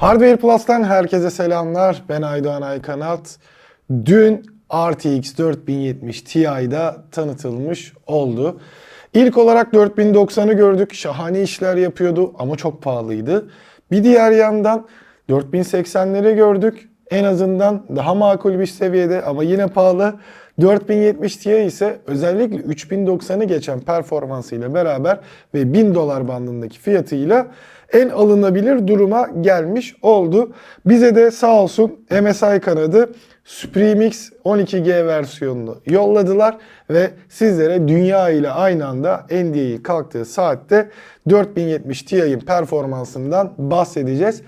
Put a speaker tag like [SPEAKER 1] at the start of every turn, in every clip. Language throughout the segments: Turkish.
[SPEAKER 1] Hardware Plus'tan herkese selamlar. Ben Aydoğan Aykanat. Dün RTX 4070 Ti'da tanıtılmış oldu. İlk olarak 4090'ı gördük. Şahane işler yapıyordu ama çok pahalıydı. Bir diğer yandan 4080'leri gördük. En azından daha makul bir seviyede ama yine pahalı. 4070 Ti ise özellikle 3090'ı geçen performansıyla beraber ve 1000 dolar bandındaki fiyatıyla en alınabilir duruma gelmiş oldu. Bize de sağ olsun MSI kanadı SupremeX 12G versiyonunu yolladılar ve sizlere dünya ile aynı anda NDA'yı kalktığı saatte 4070 Ti'nin performansından bahsedeceğiz.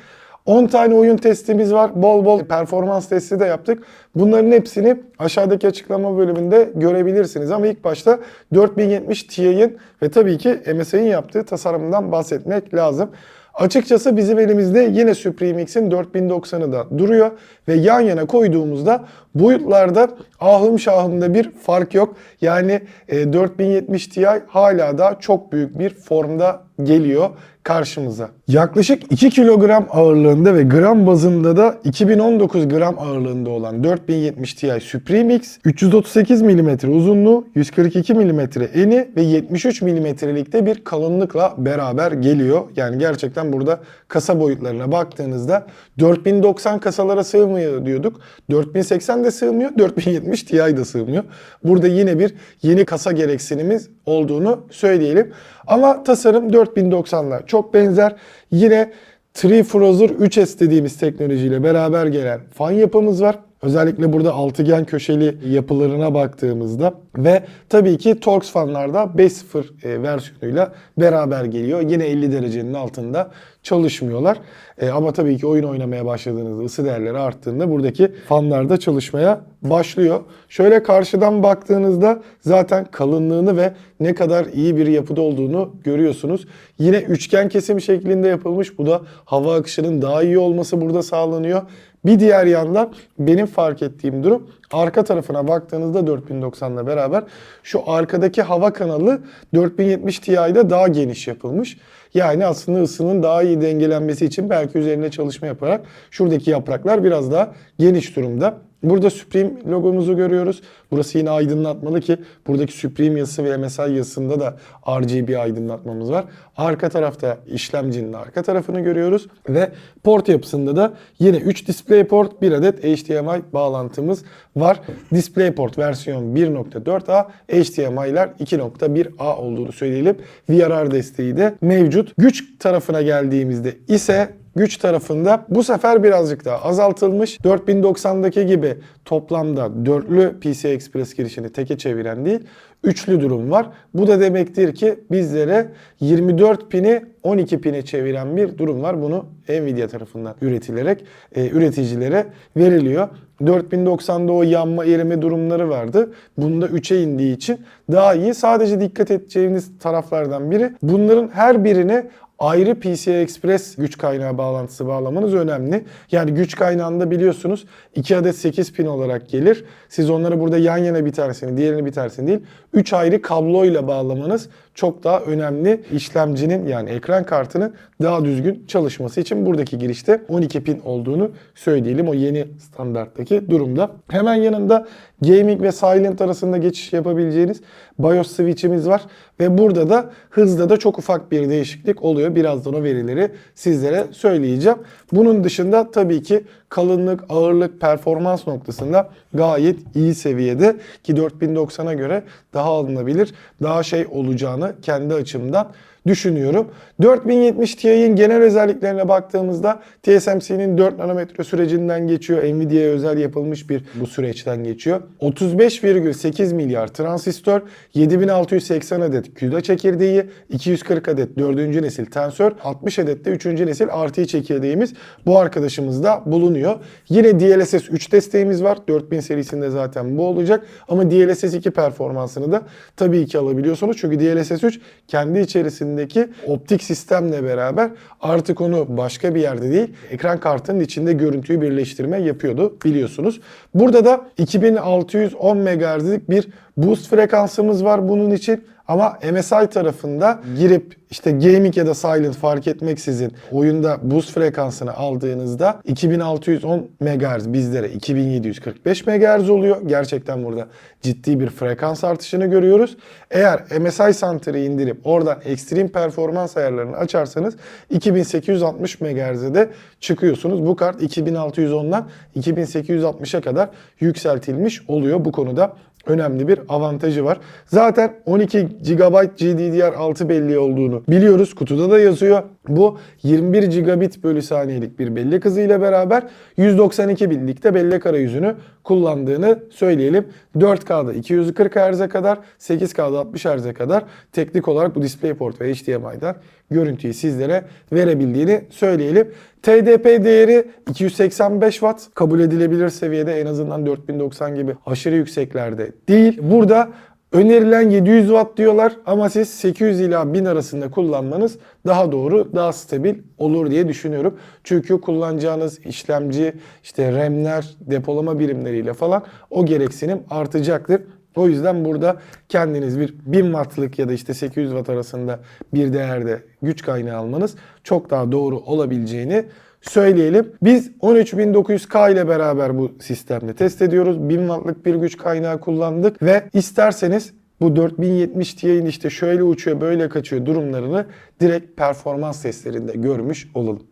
[SPEAKER 1] 10 tane oyun testimiz var. Bol bol performans testi de yaptık. Bunların hepsini aşağıdaki açıklama bölümünde görebilirsiniz. Ama ilk başta 4070 Ti'nin ve tabii ki MSI'nin yaptığı tasarımdan bahsetmek lazım. Açıkçası bizim elimizde yine SupremeX'in 4090'ı da duruyor ve yan yana koyduğumuzda boyutlarda ahım şahımda bir fark yok. Yani e, 4070 Ti hala da çok büyük bir formda geliyor karşımıza. Yaklaşık 2 kilogram ağırlığında ve gram bazında da 2019 gram ağırlığında olan 4070 Ti SupremeX 338 mm uzunluğu, 142 mm eni ve 73 mm'likte bir kalınlıkla beraber geliyor. Yani gerçekten burada kasa boyutlarına baktığınızda 4090 kasalara sığmıyor diyorduk. 4080 de sığmıyor, 4070 Ti de sığmıyor. Burada yine bir yeni kasa gereksinimiz olduğunu söyleyelim. Ama tasarım 4090'la çok benzer. Yine TreeFrozer 3S dediğimiz teknolojiyle beraber gelen fan yapımız var. Özellikle burada altıgen köşeli yapılarına baktığımızda ve tabii ki Torx fanlarda 5.0 e, versiyonuyla beraber geliyor. Yine 50 derecenin altında çalışmıyorlar. E, ama tabii ki oyun oynamaya başladığınızda ısı değerleri arttığında buradaki fanlar da çalışmaya başlıyor. Şöyle karşıdan baktığınızda zaten kalınlığını ve ne kadar iyi bir yapıda olduğunu görüyorsunuz. Yine üçgen kesim şeklinde yapılmış. Bu da hava akışının daha iyi olması burada sağlanıyor. Bir diğer yandan benim fark ettiğim durum arka tarafına baktığınızda 4090 ile beraber şu arkadaki hava kanalı 4070 Ti'de daha geniş yapılmış. Yani aslında ısının daha iyi dengelenmesi için belki üzerine çalışma yaparak şuradaki yapraklar biraz daha geniş durumda. Burada Supreme logomuzu görüyoruz. Burası yine aydınlatmalı ki buradaki Supreme yazısı ve MSI yazısında da RGB aydınlatmamız var. Arka tarafta işlemcinin arka tarafını görüyoruz ve port yapısında da yine 3 DisplayPort, 1 adet HDMI bağlantımız var. DisplayPort versiyon 1.4A, HDMI'ler 2.1A olduğunu söyleyelim. VRR desteği de mevcut. Güç tarafına geldiğimizde ise güç tarafında bu sefer birazcık daha azaltılmış. 4090'daki gibi toplamda dörtlü PCI Express girişini teke çeviren değil, üçlü durum var. Bu da demektir ki bizlere 24 pini 12 pine çeviren bir durum var. Bunu Nvidia tarafından üretilerek e, üreticilere veriliyor. 4090'da o yanma erime durumları vardı. Bunda 3'e indiği için daha iyi. Sadece dikkat edeceğiniz taraflardan biri bunların her birine ayrı PCI Express güç kaynağı bağlantısı bağlamanız önemli. Yani güç kaynağında biliyorsunuz 2 adet 8 pin olarak gelir. Siz onları burada yan yana bir tanesini, diğerini bir tanesini değil, 3 ayrı kabloyla bağlamanız çok daha önemli. İşlemcinin yani ekran kartının daha düzgün çalışması için buradaki girişte 12 pin olduğunu söyleyelim o yeni standarttaki durumda. Hemen yanında gaming ve silent arasında geçiş yapabileceğiniz BIOS switch'imiz var ve burada da hızda da çok ufak bir değişiklik oluyor. Birazdan o verileri sizlere söyleyeceğim. Bunun dışında tabii ki kalınlık, ağırlık, performans noktasında gayet iyi seviyede ki 4090'a göre daha alınabilir, daha şey olacağını kendi açımdan düşünüyorum. 4070 Ti'nin genel özelliklerine baktığımızda TSMC'nin 4 nanometre sürecinden geçiyor. Nvidia'ya özel yapılmış bir bu süreçten geçiyor. 35,8 milyar transistör, 7680 adet CUDA çekirdeği, 240 adet 4. nesil tensör, 60 adet de 3. nesil RT çekirdeğimiz bu arkadaşımızda bulunuyor. Yine DLSS 3 desteğimiz var. 4000 serisinde zaten bu olacak. Ama DLSS 2 performansını da tabii ki alabiliyorsunuz. Çünkü DLSS 3 kendi içerisindeki optik sistemle beraber artık onu başka bir yerde değil ekran kartının içinde görüntüyü birleştirme yapıyordu biliyorsunuz. Burada da 2610 MHz'lik bir boost frekansımız var bunun için. Ama MSI tarafında girip işte gaming ya da silent fark etmeksizin oyunda boost frekansını aldığınızda 2610 MHz bizlere 2745 MHz oluyor. Gerçekten burada ciddi bir frekans artışını görüyoruz. Eğer MSI Center'ı indirip oradan Extreme Performans ayarlarını açarsanız 2860 MHz'e de çıkıyorsunuz. Bu kart 2610'dan 2860'a kadar yükseltilmiş oluyor. Bu konuda önemli bir avantajı var. Zaten 12 GB GDDR6 belleği olduğunu biliyoruz. Kutuda da yazıyor. Bu 21 gigabit bölü saniyelik bir bellek hızı ile beraber 192 bitlikte bellek arayüzünü kullandığını söyleyelim. 4K'da 240 Hz'e kadar, 8K'da 60 Hz'e kadar teknik olarak bu DisplayPort ve HDMI'den görüntüyü sizlere verebildiğini söyleyelim. TDP değeri 285 Watt kabul edilebilir seviyede en azından 4090 gibi aşırı yükseklerde değil. Burada önerilen 700 Watt diyorlar ama siz 800 ila 1000 arasında kullanmanız daha doğru, daha stabil olur diye düşünüyorum. Çünkü kullanacağınız işlemci, işte RAM'ler, depolama birimleriyle falan o gereksinim artacaktır. O yüzden burada kendiniz bir 1000 wattlık ya da işte 800 watt arasında bir değerde güç kaynağı almanız çok daha doğru olabileceğini söyleyelim. Biz 13900K ile beraber bu sistemde test ediyoruz. 1000 wattlık bir güç kaynağı kullandık ve isterseniz bu 4070 Ti'nin işte şöyle uçuyor böyle kaçıyor durumlarını direkt performans testlerinde görmüş olalım.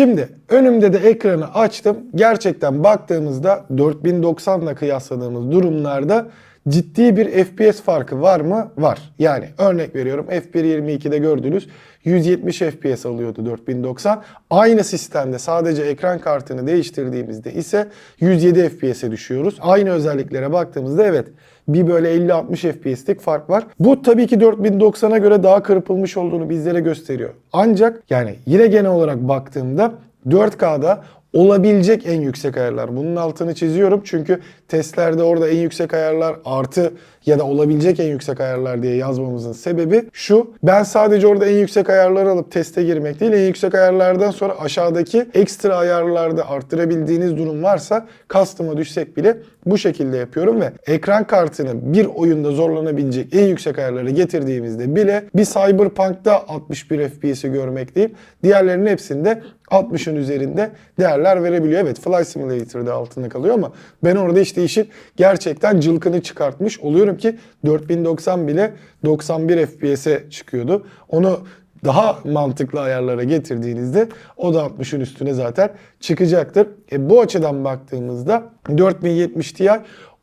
[SPEAKER 1] Şimdi önümde de ekranı açtım. Gerçekten baktığımızda 4090'la kıyasladığımız durumlarda ciddi bir FPS farkı var mı? Var. Yani örnek veriyorum F1.22'de gördünüz 170 FPS alıyordu 4090. Aynı sistemde sadece ekran kartını değiştirdiğimizde ise 107 FPS'e düşüyoruz. Aynı özelliklere baktığımızda evet bir böyle 50-60 FPS'lik fark var. Bu tabii ki 4090'a göre daha kırpılmış olduğunu bizlere gösteriyor. Ancak yani yine genel olarak baktığımda 4K'da olabilecek en yüksek ayarlar. Bunun altını çiziyorum çünkü testlerde orada en yüksek ayarlar artı ya da olabilecek en yüksek ayarlar diye yazmamızın sebebi şu. Ben sadece orada en yüksek ayarları alıp teste girmek değil, en yüksek ayarlardan sonra aşağıdaki ekstra ayarlarda arttırabildiğiniz durum varsa custom'a düşsek bile bu şekilde yapıyorum ve ekran kartını bir oyunda zorlanabilecek en yüksek ayarlara getirdiğimizde bile bir Cyberpunk'ta 61 FPS'i görmekteyim. Diğerlerinin hepsinde 60'ın üzerinde değerler verebiliyor. Evet Fly Simulator'da altında kalıyor ama ben orada işte işin gerçekten cılkını çıkartmış oluyorum ki 4090 bile 91 FPS'e çıkıyordu. Onu daha mantıklı ayarlara getirdiğinizde o da 60'ın üstüne zaten çıkacaktır. E, bu açıdan baktığımızda 4070 Ti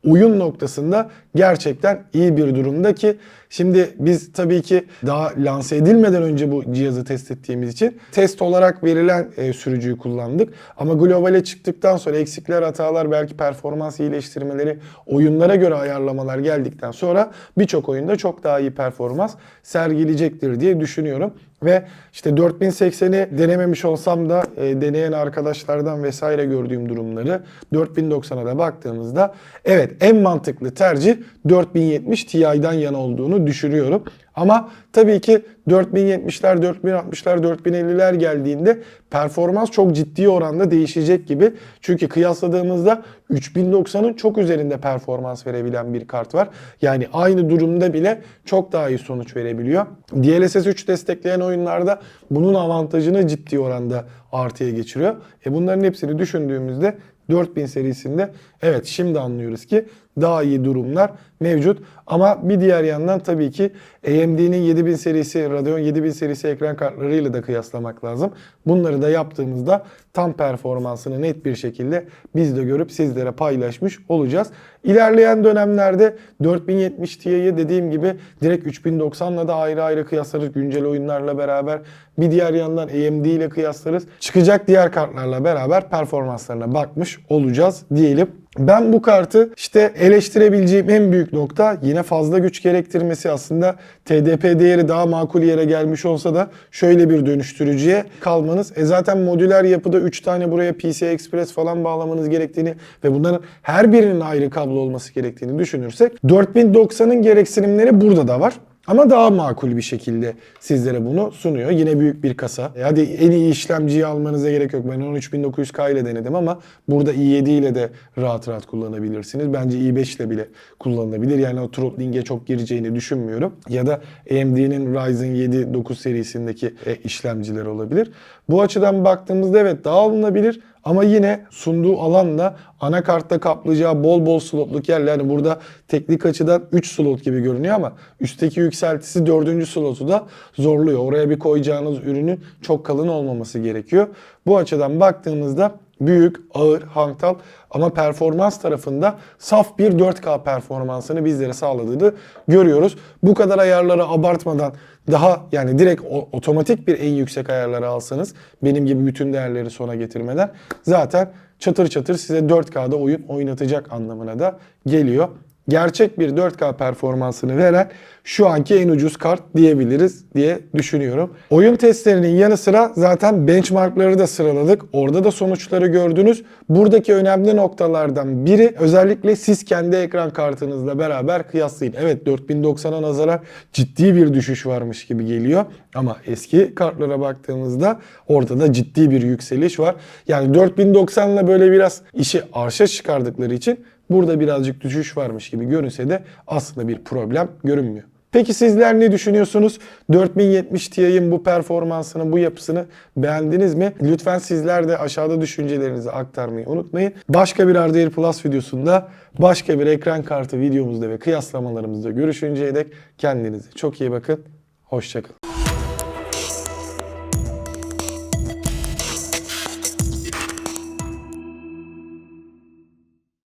[SPEAKER 1] oyun noktasında gerçekten iyi bir durumda ki şimdi biz tabii ki daha lanse edilmeden önce bu cihazı test ettiğimiz için test olarak verilen e, sürücüyü kullandık. Ama globale çıktıktan sonra eksikler, hatalar, belki performans iyileştirmeleri, oyunlara göre ayarlamalar geldikten sonra birçok oyunda çok daha iyi performans sergileyecektir diye düşünüyorum. Ve işte 4080'i denememiş olsam da e, deneyen arkadaşlardan vesaire gördüğüm durumları 4090'a da baktığımızda evet en mantıklı tercih 4070 Ti'den yana olduğunu düşünüyorum. Ama tabii ki 4070'ler, 4060'lar, 4050'ler geldiğinde performans çok ciddi oranda değişecek gibi. Çünkü kıyasladığımızda 3090'ın çok üzerinde performans verebilen bir kart var. Yani aynı durumda bile çok daha iyi sonuç verebiliyor. DLSS 3 destekleyen oyunlarda bunun avantajını ciddi oranda artıya geçiriyor. E bunların hepsini düşündüğümüzde 4000 serisinde evet şimdi anlıyoruz ki daha iyi durumlar mevcut. Ama bir diğer yandan tabii ki AMD'nin 7000 serisi, Radeon 7000 serisi ekran kartlarıyla da kıyaslamak lazım. Bunları da yaptığımızda tam performansını net bir şekilde biz de görüp sizlere paylaşmış olacağız. İlerleyen dönemlerde 4070 Ti'yi dediğim gibi direkt 3090'la da ayrı ayrı kıyaslarız güncel oyunlarla beraber. Bir diğer yandan AMD ile kıyaslarız. Çıkacak diğer kartlarla beraber performanslarına bakmış olacağız diyelim. Ben bu kartı işte eleştirebileceğim en büyük nokta yine fazla güç gerektirmesi aslında TDP değeri daha makul yere gelmiş olsa da şöyle bir dönüştürücüye kalmanız. E zaten modüler yapıda 3 tane buraya PCI Express falan bağlamanız gerektiğini ve bunların her birinin ayrı kablo olması gerektiğini düşünürsek 4090'ın gereksinimleri burada da var. Ama daha makul bir şekilde sizlere bunu sunuyor. Yine büyük bir kasa. E hadi en iyi işlemciyi almanıza gerek yok. Ben 13900K ile denedim ama burada i7 ile de rahat rahat kullanabilirsiniz. Bence i5 ile bile kullanılabilir. Yani o throttling'e çok gireceğini düşünmüyorum. Ya da AMD'nin Ryzen 7 9 serisindeki e, işlemciler olabilir. Bu açıdan baktığımızda evet daha alınabilir ama yine sunduğu alanla anakartta kaplayacağı bol bol slotluk yerler. Yani burada teknik açıdan 3 slot gibi görünüyor ama üstteki yükseltisi 4. slotu da zorluyor. Oraya bir koyacağınız ürünün çok kalın olmaması gerekiyor. Bu açıdan baktığımızda büyük, ağır, hantal ama performans tarafında saf bir 4K performansını bizlere sağladığını görüyoruz. Bu kadar ayarları abartmadan daha yani direkt otomatik bir en yüksek ayarları alsanız benim gibi bütün değerleri sona getirmeden zaten çatır çatır size 4K'da oyun oynatacak anlamına da geliyor gerçek bir 4K performansını veren şu anki en ucuz kart diyebiliriz diye düşünüyorum. Oyun testlerinin yanı sıra zaten benchmarkları da sıraladık. Orada da sonuçları gördünüz. Buradaki önemli noktalardan biri özellikle siz kendi ekran kartınızla beraber kıyaslayın. Evet 4090'a nazaran ciddi bir düşüş varmış gibi geliyor. Ama eski kartlara baktığımızda ortada ciddi bir yükseliş var. Yani 4090 ile böyle biraz işi arşa çıkardıkları için Burada birazcık düşüş varmış gibi görünse de aslında bir problem görünmüyor. Peki sizler ne düşünüyorsunuz? 4070 Ti'nin bu performansını, bu yapısını beğendiniz mi? Lütfen sizler de aşağıda düşüncelerinizi aktarmayı unutmayın. Başka bir RDR Plus videosunda, başka bir ekran kartı videomuzda ve kıyaslamalarımızda görüşünceye dek kendinize çok iyi bakın. Hoşçakalın.